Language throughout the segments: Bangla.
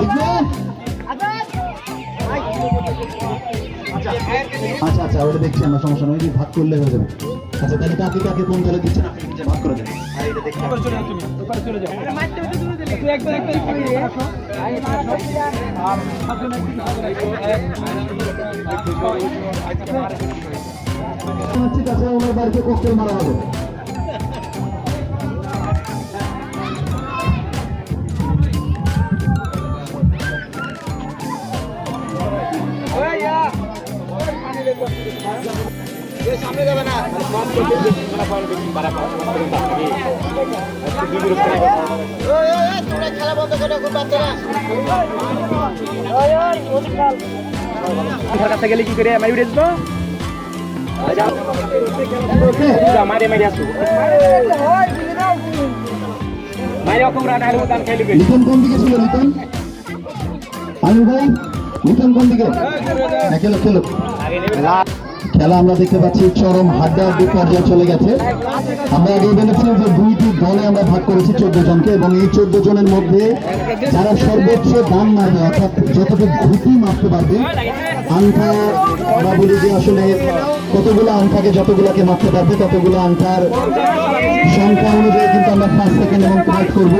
লিখবে আচ্ছা আচ্ছা ওটা দেখছি আমরা সমস্যা নয় ওই ভাগ করলে হয়ে যাবে। আচ্ছা তাহলে কাকে কাকে কোন দলে দিচ্ছেন আপনি নিজে ভাগ করে এটা দেখতে হবে। ঠিক আছে ওনার বাড়িতে কোকটেল মারা হবে। ঘর কাছে গেলে কি করে? মারি উঠে দিত মারে মারি আসু মারি অকম রান আর উদান খেলি লিটন কোন দিকে ছিল লিটন আলু ভাই লিটন কোন দিকে? খেলো খেলো। খেলা আমরা দেখতে পাচ্ছি চরম হাড্ডা পর্যায়ে চলে গেছে। আমরা আগে বলেছি যে দলে আমরা ভাগ করেছি চোদ্দ জনকে এবং এই চোদ্দ জনের মধ্যে যারা সর্বোচ্চ দাম মারবে, অর্থাৎ যতটুকু ঘুটি মারতে পারবে আংটা আমরা বলি যে আসলে কতগুলো আংটাকে যতগুলাকে মারতে পারবে, ততগুলো আংটার সংখ্যা অনুযায়ী কিন্তু আমরা ফার্স্ট সেকেন্ড এবং থার্ড করব।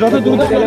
যত দ্রুত খেলে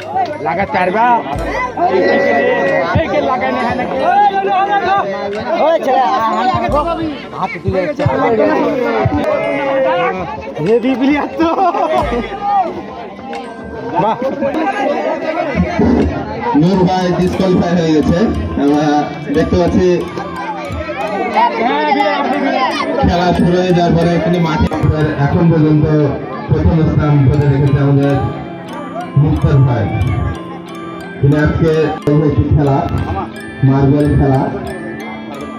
লাগা চারবা। হেভি প্লেয়ার তো। নূর ভাই ডিসকোয়ালিফাই হয়ে গেছে। আমরা দেখতে পাচ্ছি খেলা শুরু হয়ে যাওয়ার পরে তিনি মাঠে এখন পর্যন্ত প্রথম স্থান ধরে রেখেছে আমাদের মুক্তার ভাই। তিনি আজকে একটি খেলা মার্বেল খেলা।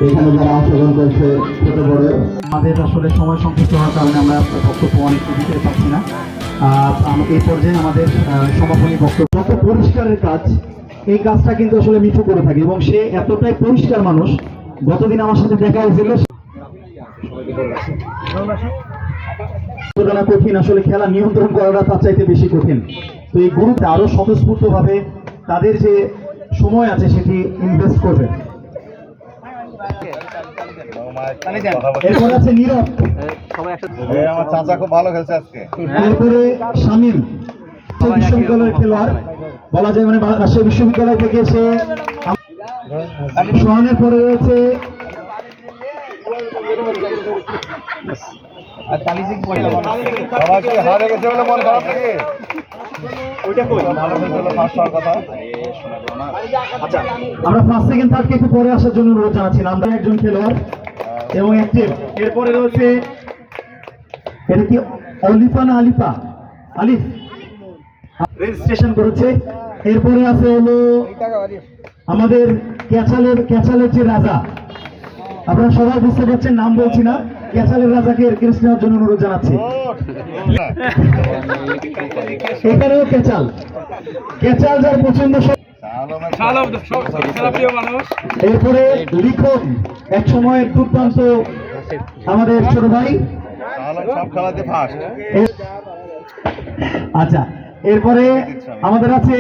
এখানে যারা অংশগ্রহণ করছে ছোট বড়। আমাদের আসলে সময় সংক্ষিপ্ত হওয়ার কারণে আমরা বক্তব্য অনেক দিতে পারছি না। এই পর্যায়ে আমাদের সমাপনী বক্তব্য। পরিষ্কারের কাজ এই কাজটা কিন্তু আসলে মিঠু করে থাকে এবং সে এতটাই পরিষ্কার মানুষ। গতদিন আমার সাথে দেখা হয়েছিল কঠিন আসলে খেলা নিয়ন্ত্রণ করাটা তার চাইতে বেশি কঠিন। তো এই গুরুতে আরও স্বতঃস্ফূর্ত ভাবে তাদের যে সময় আছে সেটি ইনভেস্ট করবে এরপর আছে নীরব। আমার চাচা খুব ভালো খেলছে আজকে। এরপরে শামীম বিশ্ববিদ্যালয়ের খেলোয়াড়। বলা যায় মানে রাজশাহী বিশ্ববিদ্যালয় থেকে সে সোহানের পরে রয়েছে সবাই কি হারে গেছে বলে মন খারাপ নাকি? ওইটা কই? ভালো খেলছিল ফার্স্ট হওয়ার কথা। আমরা ফার্স্ট সেকেন্ড থার্ডকে একটু পরে আসার জন্য অনুরোধ জানাচ্ছিলাম। আমরা একজন খেলোয়াড় এবং অ্যাক্টিভ এরপরে রয়েছে এটা কি অলিফা না আলিফা? আলিফ। রেজিস্ট্রেশন করেছে। এরপরে আছে হলো আমাদের ক্যাচালের ক্যাচালের যে রাজা। আপনারা সবাই বুঝতে পারছেন নাম বলছি না। ক্যাচালের রাজাকে নেওয়ার জন্য অনুরোধ জানাচ্ছি। এখানেও ক্যাচাল ক্যাচাল যার পছন্দ এরপরে লিখন এক সময়ের দুর্দান্ত আমাদের ছোট ভাই। আচ্ছা এরপরে আমাদের আছে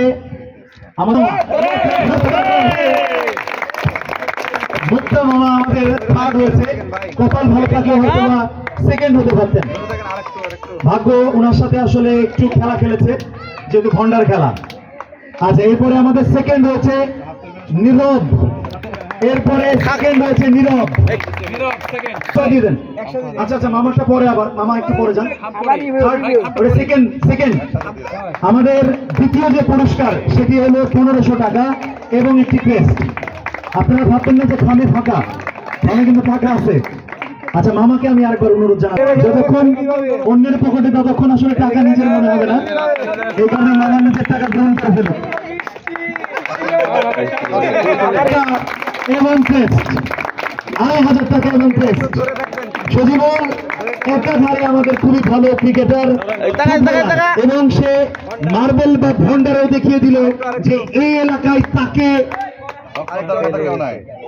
আমাদের মুক্তা মামা আমাদের থার্ড হয়েছে। কপাল ভালো থাকলে হয়তো সেকেন্ড হতে পারতেন। ভাগ্য ওনার সাথে আসলে একটু খেলা খেলেছে, যেহেতু ভন্ডার খেলা। আচ্ছা এরপরে আমাদের সেকেন্ড হয়েছে নীরব। এরপরে সেকেন্ড হয়েছে নীরব। দেন। আচ্ছা আচ্ছা মামাটা পরে আবার, মামা একটু পরে যান। সেকেন্ড সেকেন্ড আমাদের দ্বিতীয় যে পুরস্কার, সেটি হলো পনেরোশো টাকা এবং একটি ক্রেস্ট আপনারা ভাববেন না যে খামে ফাঁকা। খামে কিন্তু ফাঁকা আছে। আচ্ছা মামাকে আমি আরেকবার অনুরোধ জানাব যতক্ষণ অন্যের পকেটে ততক্ষণ আসলে টাকা নিজের মনে হবে না। এই কারণে মামা নিজের টাকা গ্রহণ করে ফেলো টাকা এবং ক্রেস্ট আড়াই হাজার টাকা এবং ক্রেস্ট সজীবন একাধারে আমাদের খুবই ভালো ক্রিকেটার এবং সে মার্বেল বা ভন্ডারেও দেখিয়ে দিল যে এই এলাকায় তাকে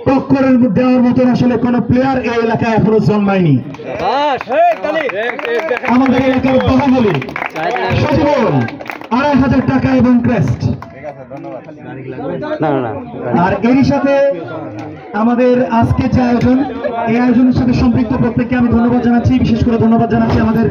টক্করের দেওয়ার মতন আসলে কোন প্লেয়ার এই এলাকায় এখনও জন্মায়নি। আমাদের এলাকার বাহুবলী সজীবন আড়াই হাজার টাকা এবং ক্রেস্ট ঠিক আছে ধন্যবাদ। আর এরই সাথে আমাদের আজকের যে আয়োজন এই আয়োজনের সাথে সম্পৃক্ত প্রত্যেককে আমি ধন্যবাদ জানাচ্ছি বিশেষ করে ধন্যবাদ জানাচ্ছি আমাদের